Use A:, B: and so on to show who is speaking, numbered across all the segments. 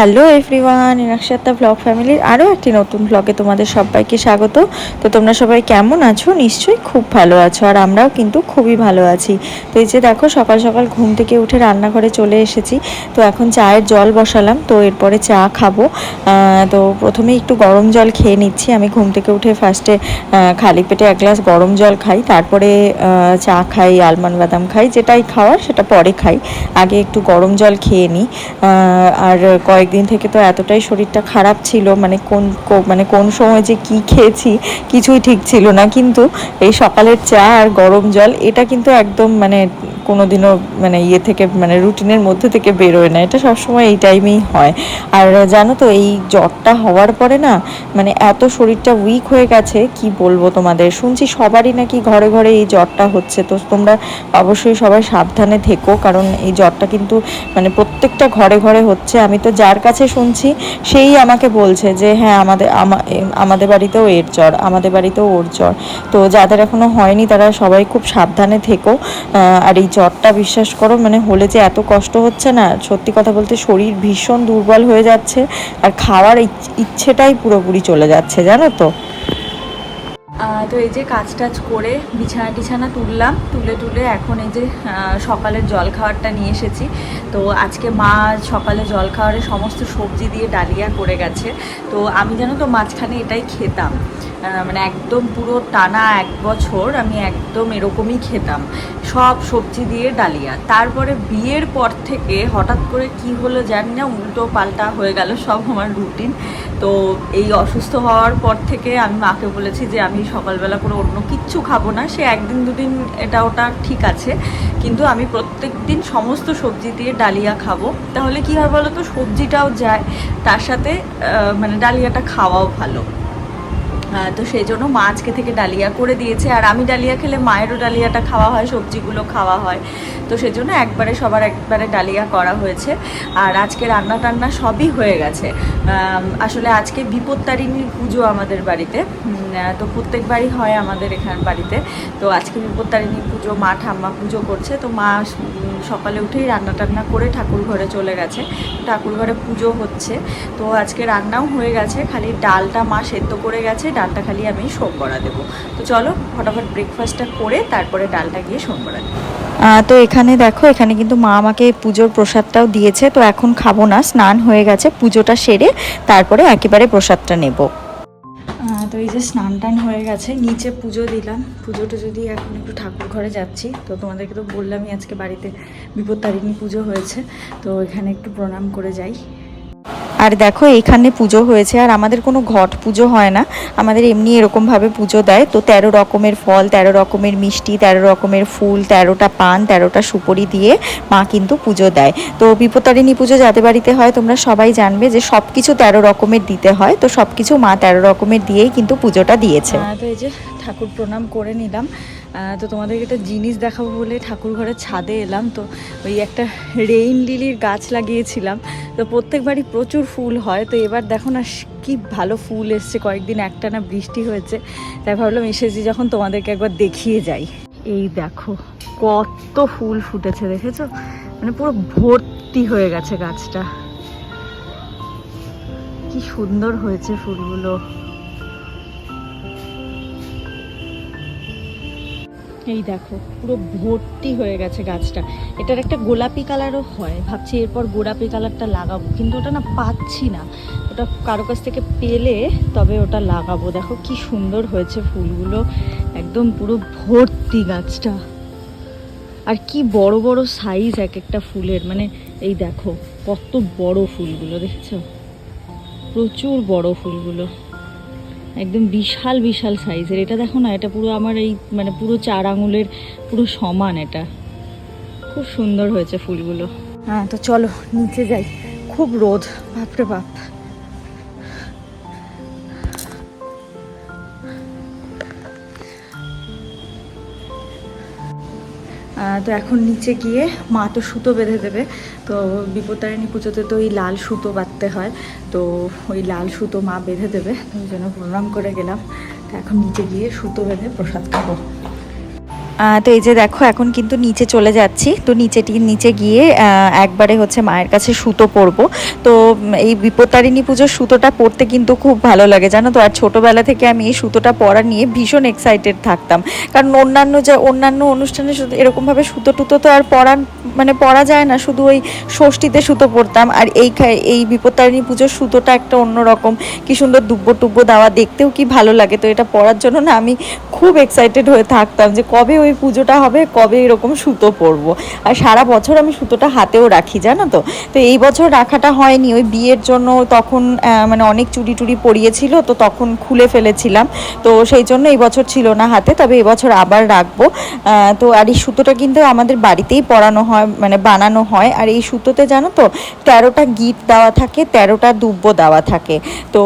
A: Hello everyone ইনাকশাত্তা blog ফ্যামিলির আরও একটি নতুন ব্লগে তোমাদের সবাইকে স্বাগত। তো তোমরা সবাই কেমন আছো? নিশ্চয়ই খুব ভালো আছো আর আমরাও কিন্তু খুবই ভালো আছি। তো এই যে দেখো, সকাল সকাল ঘুম থেকে উঠে রান্নাঘরে চলে এসেছি। তো এখন চায়ের জল বসালাম, তো এরপরে চা খাব। তো প্রথমে একটু গরম জল খেয়ে নিচ্ছি। আমি ঘুম থেকে উঠে ফার্স্টে খালি পেটে এক গ্লাস গরম জল খাই, তারপরে চা খাই, আলমন্ড বাদাম খাই, যেটাই খাওয়ার সেটা পরে খাই। আগে একটু গরম জল খেয়ে নিই আর আর কয়েকদিন থেকে তো এতটাই শরীরটা খারাপ ছিল মানে কোন মানে কোন সময় যে কি খেয়েছি কিছুই ঠিক ছিল না। কিন্তু এই সকালের চা আর গরম জল, এটা কিন্তু একদম মানে কোনোদিনও মানে ইয়ে থেকে মানে রুটিনের মধ্যে থেকে বেরোয় না। এটা সবসময় এই টাইমেই হয়। আর জানো তো, এই জ্বরটা হওয়ার পরে না মানে এত শরীরটা উইক হয়ে গেছে, কি বলব তোমাদের? শুনছি সবারই নাকি ঘরে ঘরে এই জ্বরটা হচ্ছে। তো তোমরা অবশ্যই সবাই সাবধানে থেকো, কারণ এই জ্বরটা কিন্তু মানে প্রত্যেকটা ঘরে ঘরে হচ্ছে। আমি তো যার কাছে শুনছি, সেই আমাকে বলছে যে হ্যাঁ আমাদের আমাদের বাড়িতেও এর জ্বর, আমাদের বাড়িতেও ওর জ্বর। তো যাদের এখনও হয়নি, তারা সবাই খুব সাবধানে থেকো। আর এই জ্বরটা বিশ্বাস করো মানে হলে যে এত কষ্ট হচ্ছে না, সত্যি কথা বলতে শরীর ভীষণ দুর্বল হয়ে যাচ্ছে আর খাওয়ার ইচ্ছেটাই পুরোপুরি চলে যাচ্ছে, জানো তো? তো এই যে কাজ টাজ করে বিছানা টিছানা তুললাম, তুলে তুলে এখন এই যে সকালের জল খাওয়ারটা নিয়ে এসেছি। তো আজকে মা সকালে জল খাওয়ারে সমস্ত সবজি দিয়ে ডালিয়া করে গেছে। তো আমি জানো তো মাঝখানে এটাই খেতাম। মানে একদম পুরো টানা এক বছর আমি একদম এরকমই খেতাম। সব সবজি দিয়ে ডালিয়া। তারপরে বিয়ের পর থেকে হঠাৎ করে কি হলো জানি না, উল্টো পাল্টা হয়ে গেল সব আমার রুটিন তো এই অসুস্থ হওয়ার পর থেকে আমি মাকে বলেছি যে আমি সকালবেলা করে অন্য কিচ্ছু খাব না, সে একদিন দুদিন এটা ওটা ঠিক আছে। কিন্তু আমি প্রত্যেক দিন সমস্ত সবজি দিয়ে ডালিয়া খাব। তাহলে কি হয় বলো তো, সবজিটাও যায়, তার সাথে মানে ডালিয়াটা খাওয়াও ভালো। তো সেই জন্য মা আজকে থেকে ডালিয়া করে দিয়েছে, আর আমি ডালিয়া খেলে মায়েরও ডালিয়াটা খাওয়া হয়, সবজিগুলো খাওয়া হয়। তো সেই জন্য একবারে সবার একবারে ডালিয়া করা হয়েছে। আর আজকে রান্না টান্না সবই হয়ে গেছে। আসলে আজকে বিপত্তারিণীর পুজো আমাদের বাড়িতে। তো প্রত্যেকবারই হয় আমাদের এখান বাড়িতে। তো আজকে বিপত্তারিণী পুজো, মা ঠাম্মা পুজো করছে। তো মা সকালে উঠেই রান্না টান্না করে ঠাকুর ঘরে চলে গেছে। ঠাকুর ঘরে পুজো হচ্ছে। তো আজকে রান্নাও হয়ে গেছে। খালি ডালটা মা সেদ্ধ করে গেছে। ডালটা খালি আমি সোমবড়া দেবো। তো চলো, ফটাফট ব্রেকফাস্টটা করে তারপরে ডালটা গিয়ে সোমবড়া দেবো। তো এখানে দেখো, এখানে কিন্তু মা আমাকে পুজোর প্রসাদটাও দিয়েছে। তো এখন খাব না, স্নান হয়ে গেছে। পুজোটা সেরে তারপরে একেবারে প্রসাদটা নেব। তো এই যে স্নান টান হয়ে গেছে, নিচে পুজো দিলাম। পুজোটা যদি এখন একটু ঠাকুর ঘরে যাচ্ছি, তো তোমাদেরকে তো বললামই আজকে বাড়িতে বিপদ তারিণী পুজো হয়েছে, তো এখানে একটু প্রণাম করে যাই। আর দেখো এখানে পুজো হয়েছে, আর আমাদের কোনো ঘট পুজো হয় না। আমাদের এমনি এরকমভাবে পুজো দেয়। তো তেরো রকমের ফল, তেরো রকমের মিষ্টি, তেরো রকমের ফুল, তেরোটা পান, তেরোটা সুপরি দিয়ে মা কিন্তু পুজো দেয়। তো বিপত্তারিণী পুজো যাদের বাড়িতে হয়, তোমরা সবাই জানবে যে সব কিছু তেরো রকমের দিতে হয়। তো সব কিছু মা তেরো রকমের দিয়েই কিন্তু পুজোটা দিয়েছে। ঠাকুর প্রণাম করে নিলাম। তো তোমাদেরকে একটা জিনিস দেখাবো বলে ঠাকুর ঘরের ছাদে এলাম। তো ওই একটা রেইন লিলির গাছ লাগিয়েছিলাম। তো প্রত্যেকবারই প্রচুর ফুল হয়। তো এবার দেখো না কি ভালো ফুল এসছে। কয়েকদিন একটানা বৃষ্টি হয়েছে। তাই ভাবলাম এসেছি যখন তোমাদেরকে একবার দেখিয়ে যাই। এই দেখো কত ফুল ফুটেছে, দেখেছ? মানে পুরো ভর্তি হয়ে গেছে গাছটা। কি সুন্দর হয়েছে ফুলগুলো। এই দেখো, পুরো ভর্তি হয়ে গেছে গাছটা। এটার একটা গোলাপি কালারও হয়, ভাবছি এরপর গোলাপি কালারটা লাগাবো, কিন্তু ওটা না পাচ্ছি না। ওটা কারও কাছ থেকে পেলে তবে ওটা লাগাবো। দেখো কি সুন্দর হয়েছে ফুলগুলো, একদম পুরো ভর্তি গাছটা। আর কি বড় বড় সাইজ এক একটা ফুলের মানে এই দেখো, কত বড় ফুলগুলো, দেখছ? প্রচুর বড় ফুলগুলো। একদম বিশাল বিশাল সাইজের এটা দেখো না, এটা পুরো আমার এই মানে পুরো চার আঙুলের পুরো সমান এটা। খুব সুন্দর হয়েছে ফুলগুলো। হ্যাঁ তো চলো, নিচে যাই। খুব রোদ, বাপরে বাপ। তো এখন নিচে গিয়ে মা তো সুতো বেঁধে দেবে, তো বিপত্তারিণী পুজোতে তো ওই লাল সুতো বাঁধতে হয়, তো ওই লাল সুতো মা বেঁধে দেবে ওই জন্য প্রণাম করে গেলাম। তো এখন নিচে গিয়ে সুতো বেঁধে প্রসাদ খাব।
B: তো এই যে দেখো, এখন কিন্তু নিচে চলে যাচ্ছি। তো নিচেটি নিচে গিয়ে একবারে হচ্ছে মায়ের কাছে সুতো পরবো। তো এই বিপত্তারিণী পুজোর সুতোটা পরতে কিন্তু খুব ভালো লাগে, জানো তো? আর ছোটোবেলা থেকে আমি এই সুতোটা পরা নিয়ে ভীষণ এক্সাইটেড থাকতাম। কারণ অন্যান্য যা অন্যান্য অনুষ্ঠানে এরকমভাবে সুতো টুতো তো আর পরা মানে পরা যায় না, শুধু ওই ষষ্ঠীতে সুতো পরতাম। আর এই এই বিপত্তারিণী পুজোর সুতোটা একটা অন্যরকম। কি সুন্দর দুব্বো টুব্বো দেওয়া, দেখতেও কি ভালো লাগে। তো এটা পরার জন্য না আমি খুব এক্সাইটেড হয়ে থাকতাম যে কবে ওই পুজোটা হবে কবে এরকম সুতো পরবো। আর সারা বছর আমি সুতোটা হাতেও রাখি, জানো তো? তো এই বছর রাখাটা হয়নি। ওই বিয়ের জন্য তখন মানে অনেক চুড়ি টুড়ি পরিয়েছিল, তো তখন খুলে ফেলেছিলাম। তো সেই জন্য এই বছর ছিল না হাতে, তবে এবছর আবার রাখব। তো আর এই সুতোটা কিন্তু আমাদের বাড়িতেই পরানো হয় মানে বানানো হয়। আর এই সুতোতে জানো তো, তেরোটা গিট দেওয়া থাকে, তেরোটা দুব্ব দেওয়া থাকে। তো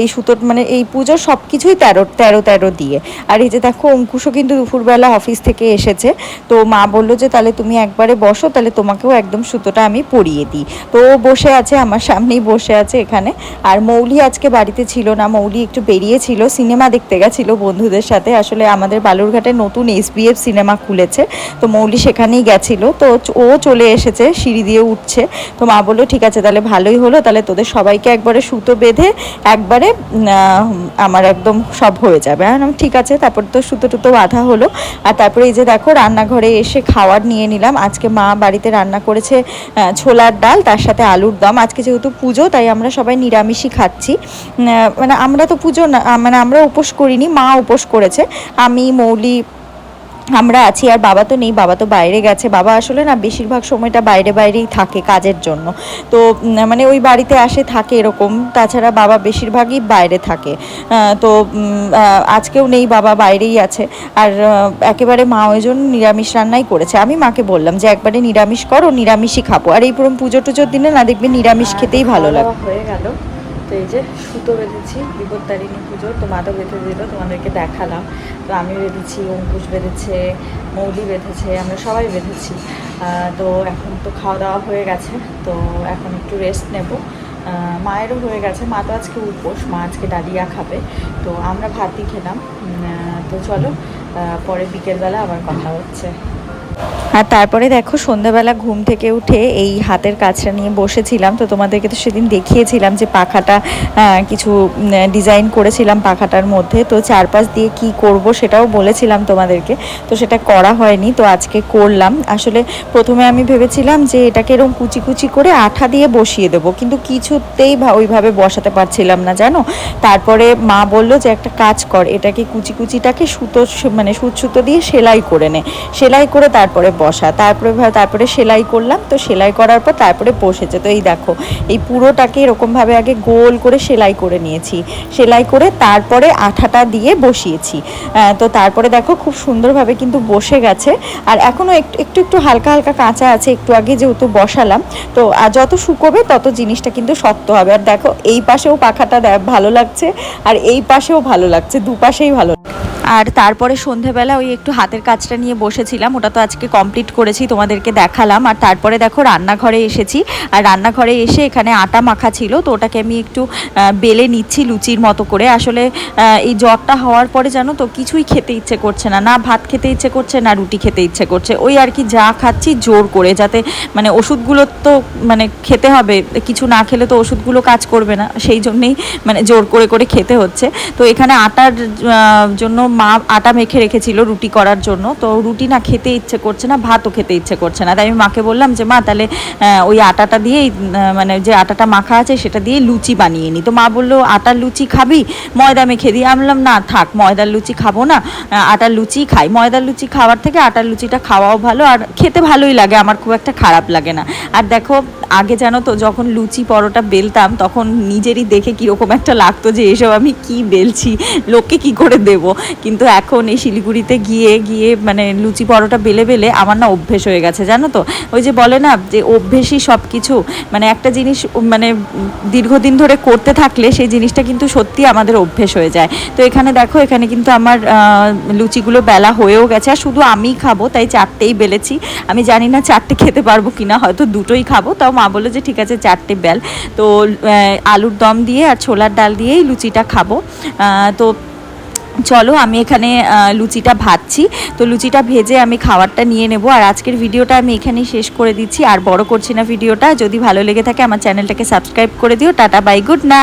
B: এই সুতোর মানে এই পুজোর সব কিছুই তেরো তেরো তেরো দিয়ে। আর এই যে দেখো, অঙ্কুশও কিন্তু দুপুরবেলা অফিস থেকে এসেছে। তো মা বলল যে, তাহলে তুমি একবারে বসো, তাহলে তোমাকেও একদম সুতোটা আমি পরিয়ে দিই। তো ও বসে আছে, আমার সামনেই বসে আছে এখানে। আর মৌলি আজকে বাড়িতে ছিল না, মৌলি একটু বেরিয়েছিল সিনেমা দেখতে গেছিল বন্ধুদের সাথে। আসলে আমাদের বালুরঘাটে নতুন এসবিএফ সিনেমা খুলেছে, তো মৌলি সেখানেই গেছিল। তো ও চলে এসেছে, সিঁড়ি দিয়ে উঠছে। তো মা বলল, ঠিক আছে, তাহলে ভালোই হলো, তাহলে তোদের সবাইকে একবারে সুতো বেঁধে একবারে আমার একদম সব হয়ে যাবে। ঠিক আছে, তারপর তো সুতো টুতো বাঁধা হলো। আর তারপরে এই যে দেখো, রান্নাঘরে এসে খাওয়ার নিয়ে নিলাম। আজকে মা বাড়িতে রান্না করেছে ছোলার ডাল, তার সাথে আলুর দম। আজকে যেহেতু পুজো, তাই আমরা সবাই নিরামিষই খাচ্ছি। মানে আমরা তো পুজো না মানে আমরা উপোস করিনি, মা উপোস করেছে। আমি, মৌলি আমরা আছি আর বাবা তো নেই, বাবা তো বাইরে গেছে। বাবা আসলে না বেশিরভাগ সময়টা বাইরে বাইরেই থাকে কাজের জন্য। তো মানে ওই বাড়িতে আসে, থাকে এরকম। তাছাড়া বাবা বেশিরভাগই বাইরে থাকে। তো আজকেও নেই, বাবা বাইরেই আছে। আর একেবারে মা ওই জন্য নিরামিষ রান্নাই করেছে। আমি মাকে বললাম যে, একবারে নিরামিষ করো, নিরামিষই খাব। আর এই পুরো পুজো টুজোর দিনে না দেখবে নিরামিষ খেতেই ভালো লাগে। হয়ে গেল। তো এই যে সুতো বেঁধেছি, বিপত্তারিণী পুজো, তো মা তো বেঁধে দিল, তোমাদেরকে দেখালাম। তো আমি বেঁধেছি, অঙ্কুশ বেঁধেছে, মৌলি বেঁধেছে, আমরা সবাই বেঁধেছি। তো এখন তো খাওয়া দাওয়া হয়ে গেছে, তো এখন একটু রেস্ট নেব। মায়েরও হয়ে গেছে, মা তো আজকে উপোস, মা আজকে ডালিয়া খাবে। তো আমরা ভাতই খেলাম। তো চলো পরে বিকেলবেলা আবার কথা হচ্ছে। আর তারপরে দেখো, সন্ধ্যাবেলা ঘুম থেকে উঠে এই হাতের কাজটা নিয়ে বসেছিলাম। তো তোমাদেরকে তো সেদিন দেখিয়েছিলাম যে পাখাটা কিছু ডিজাইন করেছিলাম পাখাটার মধ্যে। তো চারপাশ দিয়ে কি করব সেটাও বলেছিলাম তোমাদেরকে। তো সেটা করা হয়নি, তো আজকে করলাম। আসলে প্রথমে আমি ভেবেছিলাম যে এটাকে এরকম কুচি কুচি করে আঠা দিয়ে বসিয়ে দেবো, কিন্তু কিছুতেই ওইভাবে বসাতে পারছিলাম না, জানো? তারপরে মা বলল যে, একটা কাজ কর, এটাকে কুচি কুচিটাকে সুতো মানে সুত সুতো দিয়ে সেলাই করে নে। সেলাই করে তারপরে বসা, তারপরে তারপরে সেলাই করলাম, তো সেলাই করার পর তারপরে বসেছে। তো এই দেখো, এই পুরোটাকে এরকমভাবে আগে গোল করে সেলাই করে নিয়েছি। সেলাই করে তারপরে আঠাটা দিয়ে বসিয়েছি। তো তারপরে দেখো খুব সুন্দরভাবে কিন্তু বসে গেছে। আর এখনও একটু একটু একটু হালকা হালকা কাঁচা আছে, একটু আগে যেহেতু বসালাম, তো যত শুকোবে তত জিনিসটা কিন্তু শক্ত হবে। আর দেখো, এই পাশেও পাখাটা ভালো লাগছে, আর এই পাশেও ভালো লাগছে, দুপাশেই ভালো আর তারপরে সন্ধেবেলা ওই একটু হাতের কাজটা নিয়ে বসেছিলাম, ওটা তো আজকে কমপ্লিট করেছি, তোমাদেরকে দেখালাম। আর তারপরে দেখো রান্নাঘরে এসেছি, আর রান্নাঘরে এসে এখানে আটা মাখা ছিল, তো ওটাকে আমি একটু বেলে নিচ্ছি লুচির মতো করে। আসলে এই জ্বরটা হওয়ার পরে জানো তো কিছুই খেতে ইচ্ছে করছে না না ভাত খেতে ইচ্ছে করছে, না রুটি খেতে ইচ্ছে করছে। ওই আর কি যা খাচ্ছি জোর করে, যাতে মানে ওষুধগুলো তো মানে খেতে হবে, কিছু না খেলে তো ওষুধগুলো কাজ করবে না, সেই জন্যেই মানে জোর করে করে খেতে হচ্ছে। তো এখানে আটার জন্য মা আটা মেখে রেখেছিল রুটি করার জন্য। তো রুটি না খেতে ইচ্ছে করছে না, ভাতও খেতে ইচ্ছে করছে না। তাই আমি মাকে বললাম যে, মা, তাহলে ওই আটাটা দিয়েই মানে যে আটাটা মাখা আছে সেটা দিয়ে লুচি বানিয়ে নিই তো মা বলল, আটার লুচি খাবি? ময়দা মেখে দিয়ে আমি বললাম, না, থাক, ময়দার লুচি খাব না আটার লুচি খাই। ময়দার লুচি খাওয়ার থেকে আটার লুচিটা খাওয়াও ভালো, আর খেতে ভালোই লাগে, আমার খুব একটা খারাপ লাগে না। আর দেখো আগে জানো তো, যখন লুচি পরোটা বেলতাম, তখন নিজেরই দেখে কীরকম একটা লাগতো যে, এসব আমি কি বেলছি? লোককে কি করে দেব? কিন্তু এখন এই শিলিগুড়িতে গিয়ে গিয়ে মানে লুচি পরোটা বেলে বেলে আমার না অভ্যেস হয়ে গেছে, জানো তো? ওই যে বলে না, যে অভ্যেসই সব কিছু মানে একটা জিনিস মানে দীর্ঘদিন ধরে করতে থাকলে সেই জিনিসটা কিন্তু সত্যি আমাদের অভ্যেস হয়ে যায়। তো এখানে দেখো, এখানে কিন্তু আমার লুচিগুলো বেলা হয়েও গেছে, আর শুধু আমিই খাব, তাই চারটেই বেলেছি। আমি জানি না চারটে খেতে পারব কিনা, হয়তো দুটোই খাব, তাও মা বলল যে, ঠিক আছে, চারটে বেল। তো আলুর দম দিয়ে আর ছোলার ডাল দিয়েই লুচিটা খাব। তো চলো, আমি এখানে লুচিটা ভাজছি। তো লুচিটা ভেজে আমি খাবারটা নিয়ে নেব। আর আজকের ভিডিওটা আমি এখানেই শেষ করে দিচ্ছি। আর বড় করছি না ভিডিওটা। যদি ভালো লেগে থাকে, আমার চ্যানেলটাকে সাবস্ক্রাইব করে দিও। Tata, bye, good night.